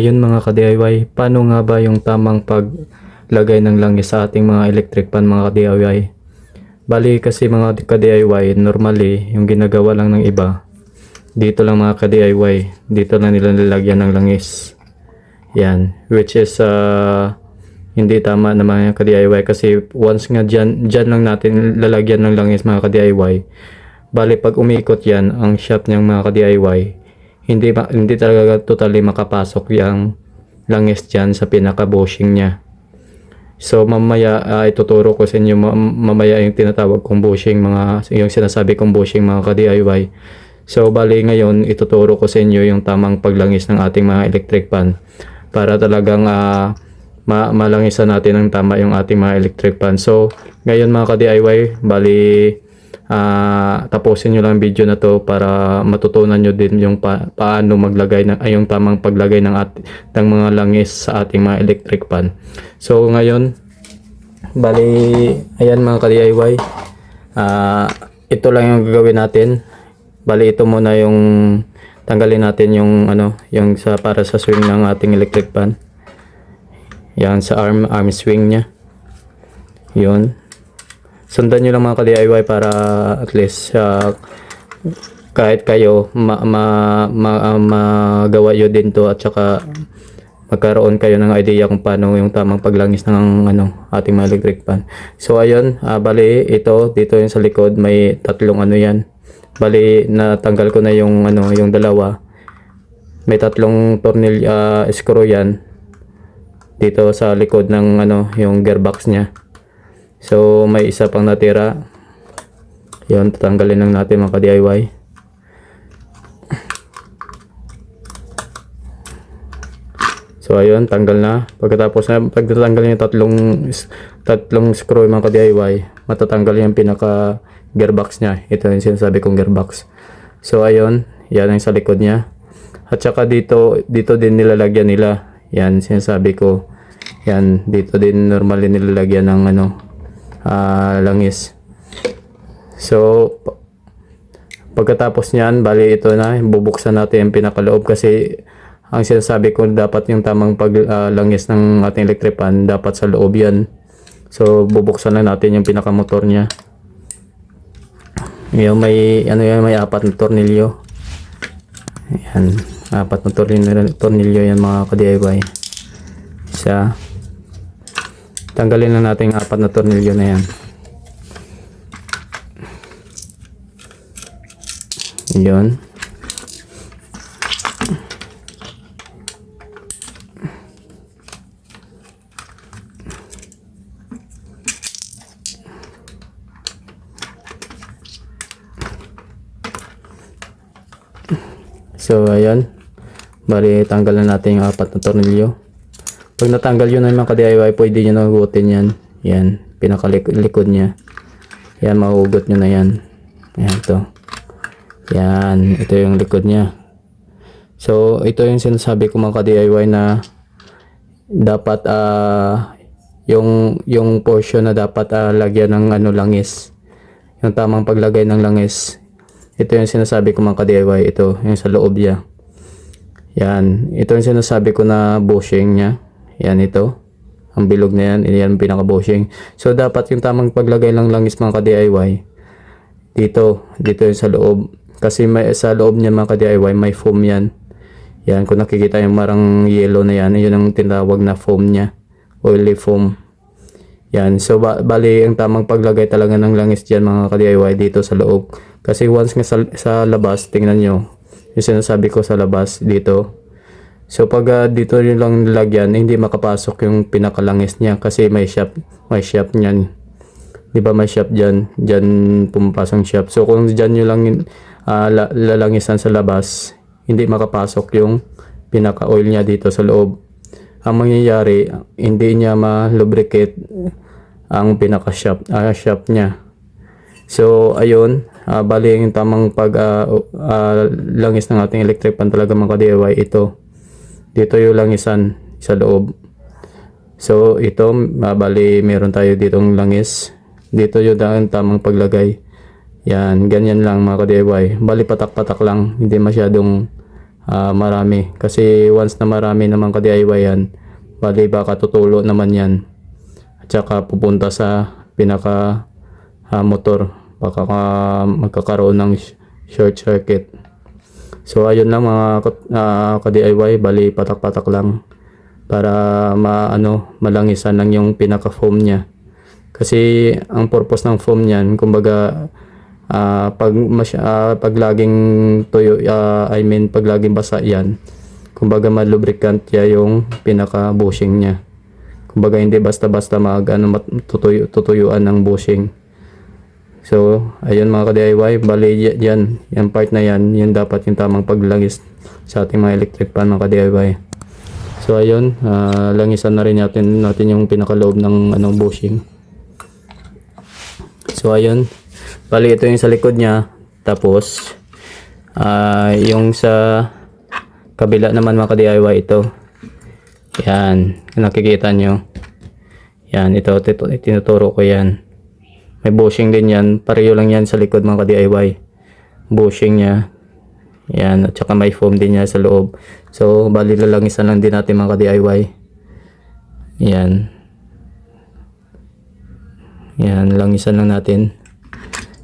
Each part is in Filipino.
Ayun mga ka-DIY, paano nga ba yung tamang paglagay ng langis sa ating mga electric pan mga ka-DIY? Bali kasi mga ka-DIY, normally yung ginagawa lang ng iba, dito lang mga ka-DIY, dito lang nila nilagyan ng langis. Yan, which is uh, hindi tama na mga ka-DIY kasi once nga dyan, dyan lang natin lalagyan ng langis mga ka-DIY. Bali pag umikot yan, ang shop niyang mga ka-DIY, hindi hindi talaga totally makapasok yung langis dyan sa pinaka bushing niya. So mamaya ah, ituturo ko sa inyo ma- mamaya yung tinatawag kong bushing mga yung sinasabi kong bushing mga ka-DIY. So bali ngayon ituturo ko sa inyo yung tamang paglangis ng ating mga electric pan para talagang ah, ma- malangisan natin ng tama yung ating mga electric pan. So ngayon mga ka-DIY, bali ah tapusin nyo lang ang video na to para matutunan nyo din yung pa- paano maglagay ng ay yung tamang paglagay ng at ng mga langis sa ating mga electric pan. So ngayon bali ayan mga ka-DIY ah ito lang yung gagawin natin. Bali ito muna yung tanggalin natin yung ano yung sa para sa swing ng ating electric pan. Yan sa arm arm swing niya. Yun sundan nyo lang mga ka-DIY para at least uh, kahit kayo ma, ma, ma, uh, nyo din to at saka magkaroon kayo ng idea kung paano yung tamang paglangis ng ano, ating mga electric pan. So ayun, uh, bali ito dito yung sa likod may tatlong ano yan. Bali natanggal ko na yung ano, yung dalawa. May tatlong tornil uh, screw yan dito sa likod ng ano, yung gearbox niya. So, may isa pang natira. Yun, tatanggalin lang natin mga ka-DIY. So, ayun, tanggal na. Pagkatapos na, pag natanggal yung tatlong, tatlong screw mga ka-DIY, matatanggal yung pinaka gearbox niya. Ito yung sinasabi kong gearbox. So, ayun, yan ang sa likod niya. At saka dito, dito din nilalagyan nila. Yan, sinasabi ko. Yan, dito din normally nilalagyan ng ano, ah, langis. So, pa- pagkatapos niyan, bali ito na, bubuksan natin yung pinakaloob kasi ang sinasabi ko dapat yung tamang paglangis ng ating electric pan dapat sa loob yan. So, bubuksan na natin yung pinakamotor niya. Yung may, ano yan, may apat na tornilyo. Ayan, apat na tornilyo, tornilyo yan mga ka-DIY. Isa, Tanggalin lang natin yung apat na tornilyo na yan. Yun. So, ayan. Bali, tanggal na natin yung apat na tornilyo. Pag natanggal yun ng mga ka-DIY, pwede nyo nagugutin yan. Yan, pinakalikod niya. Yan, mahugot nyo na yan. Yan, to. Yan, ito yung likod niya. So, ito yung sinasabi ko mga ka-DIY na dapat ah yung yung portion na dapat ah, lagyan ng ano langis. Yung tamang paglagay ng langis. Ito yung sinasabi ko mga ka-DIY. Ito, yung sa loob niya. Yan, ito yung sinasabi ko na bushing niya. Yan ito. Ang bilog na yan, yan pinaka-bushing. So, dapat yung tamang paglagay ng langis mga ka-DIY. Dito, dito yung sa loob. Kasi may, sa loob niya mga ka-DIY, may foam yan. Yan, kung nakikita yung marang yellow na yan, yun ang tinawag na foam niya. Oily foam. Yan, so ba, bali ang tamang paglagay talaga ng langis dyan mga ka-DIY dito sa loob. Kasi once nga sa, sa labas, tingnan nyo, yung sinasabi ko sa labas dito, So pag ah, dito yung lang nilagyan, hindi makapasok yung pinakalangis niya kasi may shop, may shop niyan. 'Di ba may shop diyan? Diyan pumapasok shop. So kung diyan nyo lang la- lalangisan sa labas, hindi makapasok yung pinaka-oil niya dito sa loob. Ang mangyayari, hindi niya ma-lubricate ang pinaka-shop, ah, shop niya. So, ayun, ah, bali yung tamang pag ah, ah, langis ng ating electric pan talaga mga ka-DIY ito. Dito yung langisan sa loob. So, ito, ah, bali meron tayo ditong langis. Dito yung daan tamang paglagay. Yan, ganyan lang mga ka-DIY. Bali patak-patak lang, hindi masyadong ah, marami. Kasi once na marami naman ka-DIY yan, bali baka tutulo naman yan. At saka pupunta sa pinaka ah, motor. Baka ka- magkakaroon ng sh- short circuit. So ayun lang mga ka- ah, ka-DIY, bali patak-patak lang para maano malangisan lang yung pinaka foam niya. Kasi ang purpose ng foam niyan, kumbaga ah, pag mas, ah, pag laging tuyo, ah, I mean pag laging basa yan, kumbaga malubricant niya yung pinaka bushing niya. Kumbaga hindi basta-basta mag ano mat- tutuyo, tutuyuan ng bushing. So, ayun mga ka-DIY, bali yan, yan part na yan, yun dapat yung tamang paglagis sa ating mga electric pan mga ka-DIY. So ayun, ah, langisan na rin natin natin yung pinakaloob ng anong bushing. So ayun, bali ito yung sa likod niya. Tapos ah, yung sa kabila naman mga ka-DIY ito. Yan, nakikita nyo. Yan, ito, ito tinuturo ko yan. May bushing din yan, pareho lang yan sa likod mga ka-DIY. Bushing niya, yan, at saka may foam din niya sa loob. So, bali lalangisan lang din natin mga ka-DIY. Yan. Yan, langisan lang natin.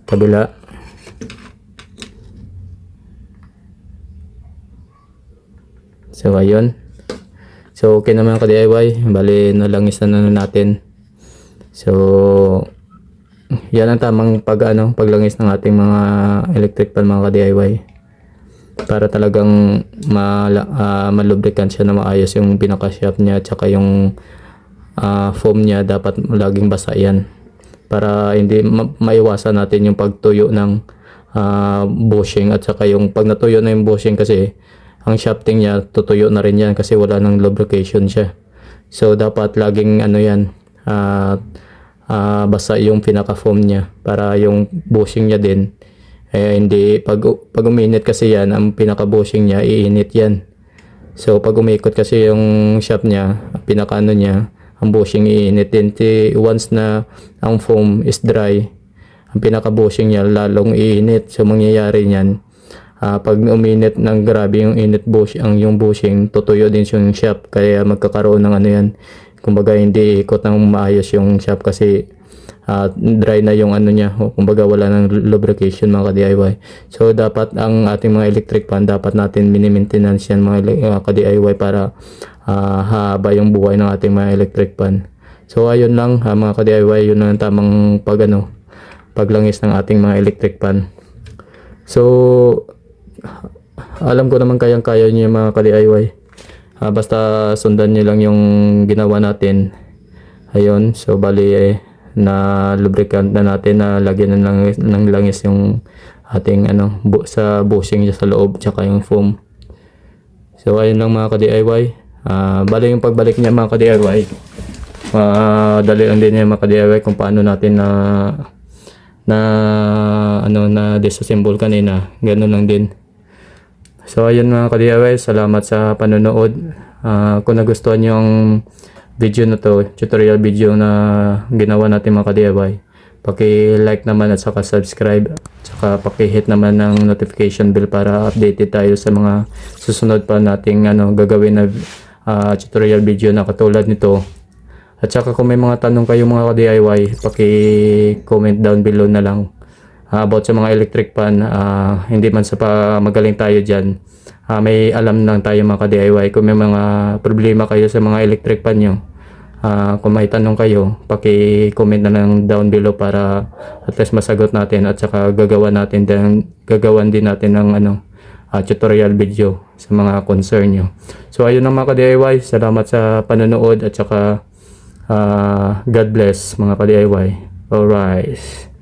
Kabila. So, ayun. So, okay naman ka-DIY. Bali, nalangisan na natin. So, yan ang tamang pag, ano, paglangis ng ating mga electric pan mga ka-DIY para talagang mala, ah, malubricant siya na maayos yung pinaka shaft niya at saka yung ah, foam niya. Dapat laging basa yan. Para hindi ma- maiwasan natin yung pagtuyo ng ah, bushing at saka yung pag natuyo na yung bushing kasi ang shafting niya tutuyo na rin yan kasi wala nang lubrication siya. So dapat laging ano yan ah, ah, basa yung pinaka foam niya para yung bushing niya din eh, hindi, pag, pag uminit kasi yan, ang pinaka-bushing niya, iinit yan. So, pag umikot kasi yung shaft niya, ang pinaka-ano niya, ang bushing iinit din. Once na ang foam is dry, ang pinaka-bushing niya lalong iinit. So, mangyayari niyan, ah, pag uminit ng grabe yung init bush, ang yung bushing, tutuyo din yung shaft. Kaya magkakaroon ng ano yan. Kumbaga, hindi ikot ng maayos yung shaft kasi ah, dry na yung ano niya. Kumbaga wala ng lubrication mga ka-DIY so dapat ang ating mga electric pan dapat natin mini-maintenance yan mga ele- ah, ka-DIY para ah, haba yung buhay ng ating mga electric pan so ayun lang ah, mga ka-DIY yun ang tamang pag ano paglangis ng ating mga electric pan so alam ko naman kayang kaya niyo mga ka-DIY Ah, basta sundan niyo lang yung ginawa natin. Ayun so bali eh, na lubricant na natin na lagyan ng langis, ng langis yung ating ano bu- sa bushing niya sa loob tsaka yung foam. So ayun lang mga ka-DIY Ah, bali yung pagbalik niya mga ka-DIY ah, dali lang din niya mga ka-DIY kung paano natin na na ano na disassemble kanina. Ganun lang din So ayun mga ka-DIY, salamat sa panonood. Ah, kung nagustuhan niyo ang video na to, tutorial video na ginawa natin mga ka-DIY, paki-like naman at saka subscribe. Saka paki-hit naman ng notification bell para updated tayo sa mga susunod pa nating ano, gagawin na ah, tutorial video na katulad nito. At saka kung may mga tanong kayo mga ka-DIY, paki-comment down below na lang Ah, about sa mga electric pan, ah, hindi man sa pa magaling tayo dyan, ah, may alam lang tayo mga ka-DIY. Kung may mga problema kayo sa mga electric pan nyo, ah, kung may tanong kayo, paki-comment na lang down below para at least masagot natin at saka gagawa natin din, gagawan din natin ng ano, ah, tutorial video sa mga concern nyo. So ayun lang mga ka-DIY, salamat sa panonood at saka ah, God bless mga ka-DIY. Alright.